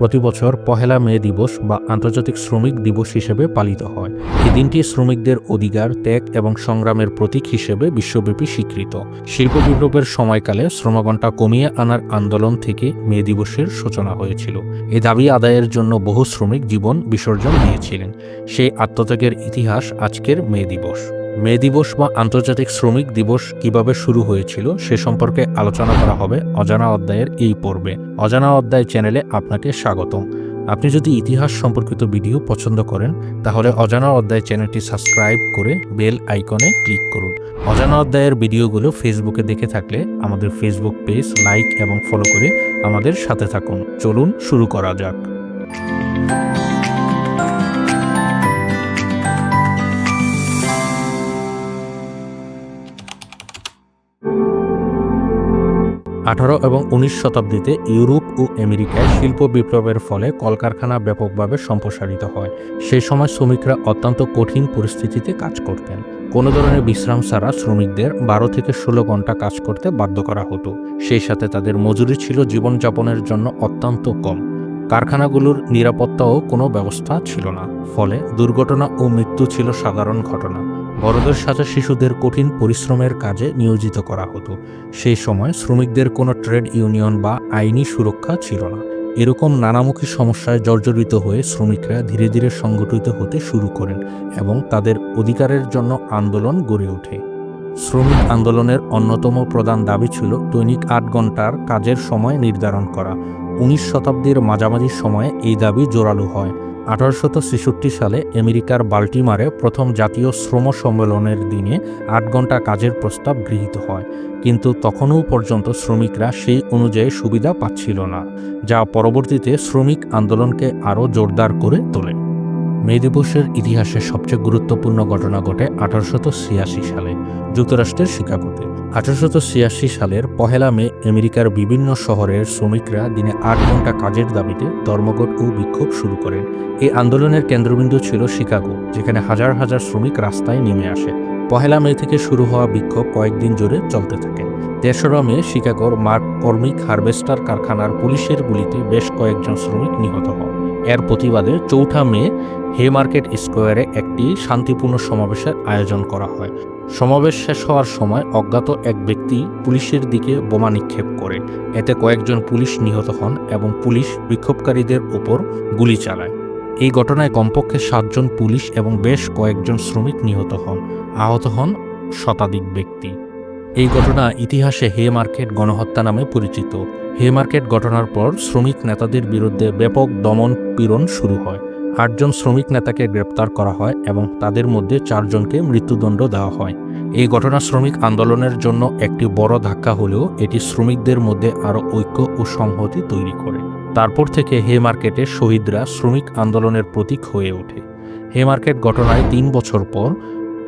প্রতি বছর পহেলা মে দিবস বা আন্তর্জাতিক শ্রমিক দিবস হিসেবে পালিত হয়। এই দিনটি শ্রমিকদের অধিকার, ত্যাগ এবং সংগ্রামের প্রতীক হিসেবে বিশ্বব্যাপী স্বীকৃত। শিল্প বিপ্লবের সময়কালে শ্রমঘণ্টা কমিয়ে আনার আন্দোলন থেকে মে দিবসের সূচনা হয়েছিল। এই দাবি আদায়ের জন্য বহু শ্রমিক জীবন বিসর্জন দিয়েছিলেন। সেই আত্মত্যাগের ইতিহাস আজকের মে দিবস। মে দিবস বা আন্তর্জাতিক শ্রমিক দিবস কীভাবে শুরু হয়েছিল সে সম্পর্কে আলোচনা করা হবে অজানা অধ্যায়ের এই পর্বে। অজানা অধ্যায় চ্যানেলে আপনাকে স্বাগতম। আপনি যদি ইতিহাস সম্পর্কিত ভিডিও পছন্দ করেন, তাহলে অজানা অধ্যায় চ্যানেলটি সাবস্ক্রাইব করে বেল আইকনে ক্লিক করুন। অজানা অধ্যায়ের ভিডিওগুলো ফেসবুকে দেখে থাকলে আমাদের ফেসবুক পেজ লাইক এবং ফলো করে আমাদের সাথে থাকুন। চলুন শুরু করা যাক। আঠারো এবং উনিশ শতাব্দীতে ইউরোপ ও আমেরিকায় শিল্প বিপ্লবের ফলে কলকারখানা ব্যাপকভাবে সম্প্রসারিত হয়। সেই সময় শ্রমিকরা অত্যন্ত কঠিন পরিস্থিতিতে কাজ করতেন। কোনো ধরনের বিশ্রাম ছাড়া শ্রমিকদের বারো থেকে ষোলো ঘণ্টা কাজ করতে বাধ্য করা হতো। সেই সাথে তাদের মজুরি ছিল জীবনযাপনের জন্য অত্যন্ত কম। কারখানাগুলোর নিরাপত্তাও কোনো ব্যবস্থা ছিল না। ফলে দুর্ঘটনা ও মৃত্যু ছিল সাধারণ ঘটনা। বড়দের সাথে শিশুদের কঠিন পরিশ্রমের কাজে নিয়োজিত করা হতো। সেই সময় শ্রমিকদের কোনো ট্রেড ইউনিয়ন বা আইনি সুরক্ষা ছিল না। এরকম নানামুখী সমস্যায় জর্জরিত হয়ে শ্রমিকরা ধীরে ধীরে সংগঠিত হতে শুরু করেন এবং তাদের অধিকারের জন্য আন্দোলন গড়ে ওঠে। শ্রমিক আন্দোলনের অন্যতম প্রধান দাবি ছিল দৈনিক আট ঘণ্টার কাজের সময় নির্ধারণ করা। উনিশ শতাব্দীর মাঝামাঝি সময়ে এই দাবি জোরালো হয়। আঠারোশত সালে আমেরিকার বাল্টিমারে প্রথম জাতীয় শ্রম সম্মেলনের দিনে আট ঘণ্টা কাজের প্রস্তাব গৃহীত হয়, কিন্তু তখনও পর্যন্ত শ্রমিকরা সেই অনুযায়ী সুবিধা পাচ্ছিল না, যা পরবর্তীতে শ্রমিক আন্দোলনকে আরও জোরদার করে তোলে। মে দিবসের ইতিহাসে সবচেয়ে গুরুত্বপূর্ণ ঘটনা ঘটে আঠারোশত সালে, যুক্তরাষ্ট্রের শিকাগোতে। আঠারোশত ছিয়াশি সালের পহেলা মে আমেরিকার বিভিন্ন শহরের শ্রমিকরা দিনে আট ঘণ্টা কাজের দাবিতে ধর্মঘট ও বিক্ষোভ শুরু করেন। এই আন্দোলনের কেন্দ্রবিন্দু ছিল শিকাগো, যেখানে হাজার হাজার শ্রমিক রাস্তায় নেমে আসে। পহেলা মে থেকে শুরু হওয়া বিক্ষোভ কয়েকদিন জুড়ে চলতে থাকে। তেসরা মে শিকাগোর মার্ক কর্মিক হারভেস্টার কারখানার পুলিশের গুলিতে বেশ কয়েকজন শ্রমিক নিহত হন। এর প্রতিবাদে চৌঠা মে হে মার্কেট স্কোয়ারে একটি শান্তিপূর্ণ সমাবেশের আয়োজন করা হয়। সমাবেশ শেষ হওয়ার সময় অজ্ঞাত এক ব্যক্তি পুলিশের দিকে বোমা নিক্ষেপ করে। এতে কয়েকজন পুলিশ নিহত হন এবং পুলিশ বিক্ষোভকারীদের উপর গুলি চালায়। এই ঘটনায় কমপক্ষে সাতজন পুলিশ এবং বেশ কয়েকজন শ্রমিক নিহত হন। আহত হন শতাধিক ব্যক্তি। এই ঘটনা ইতিহাসে হে মার্কেট গণহত্যা নামে পরিচিত। হে মার্কেট ঘটনার পর শ্রমিক নেতাদের বিরুদ্ধে ব্যাপক দমন পীড়ন শুরু হয়। আটজন শ্রমিক নেতাকে গ্রেপ্তার করা হয় এবং তাদের মধ্যে চারজনকে মৃত্যুদণ্ড দেওয়া হয়। এই ঘটনা শ্রমিক আন্দোলনের জন্য একটি বড় ধাক্কা হলেও এটি শ্রমিকদের মধ্যে আরও ঐক্য ও সংহতি তৈরি করে। তারপর থেকে হে মার্কেটে শহীদরা শ্রমিক আন্দোলনের প্রতীক হয়ে ওঠে। হে মার্কেট ঘটনায় তিন বছর পর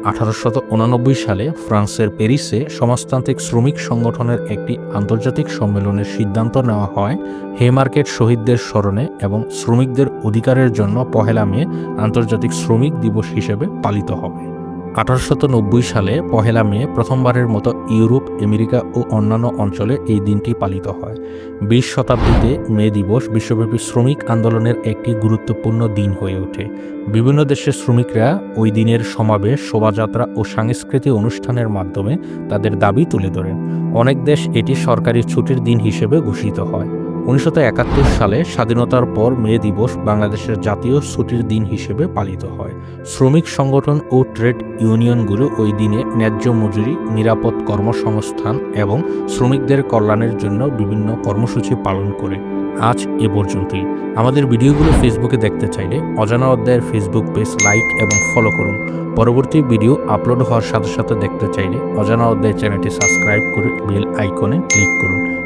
আঠারোশত উননব্বই সালে ফ্রান্সের প্যারিসে সমাজতান্ত্রিক শ্রমিক সংগঠনের একটি আন্তর্জাতিক সম্মেলনের সিদ্ধান্ত নেওয়া হয় হে মার্কেট শহীদদের স্মরণে এবং শ্রমিকদের অধিকারের জন্য পহেলা মে আন্তর্জাতিক শ্রমিক দিবস হিসেবে পালিত হবে। আঠারোশত সালে পহেলা মে প্রথমবারের মতো ইউরোপ, আমেরিকা ও অন্যান্য অঞ্চলে এই দিনটি পালিত হয়। বিশ শতাব্দীতে মে দিবস বিশ্বব্যাপী শ্রমিক আন্দোলনের একটি গুরুত্বপূর্ণ দিন হয়ে ওঠে। বিভিন্ন দেশের শ্রমিকরা ওই দিনের সমাবেশ, শোভাযাত্রা ও সাংস্কৃতিক অনুষ্ঠানের মাধ্যমে তাদের দাবি তুলে ধরেন। অনেক দেশ এটি সরকারি ছুটির দিন হিসেবে ঘোষিত হয়। উনিশশো একাত্তর সালে স্বাধীনতার পর মে দিবস বাংলাদেশের জাতীয় ছুটির দিন হিসেবে পালিত হয়। শ্রমিক সংগঠন ও ট্রেড ইউনিয়নগুলো ওই দিনে ন্যায্য মজুরি, নিরাপদ কর্মসংস্থান এবং শ্রমিকদের কল্যাণের জন্য বিভিন্ন কর্মসূচি পালন করে। আজ এ পর্যন্তই। আমাদের ভিডিওগুলো ফেসবুকে দেখতে চাইলে অজানা অধ্যায়ের ফেসবুক পেজ লাইক এবং ফলো করুন। পরবর্তী ভিডিও আপলোড হওয়ার সাথে সাথে দেখতে চাইলে অজানা অধ্যায় চ্যানেলটি সাবস্ক্রাইব করে বেল আইকনে ক্লিক করুন।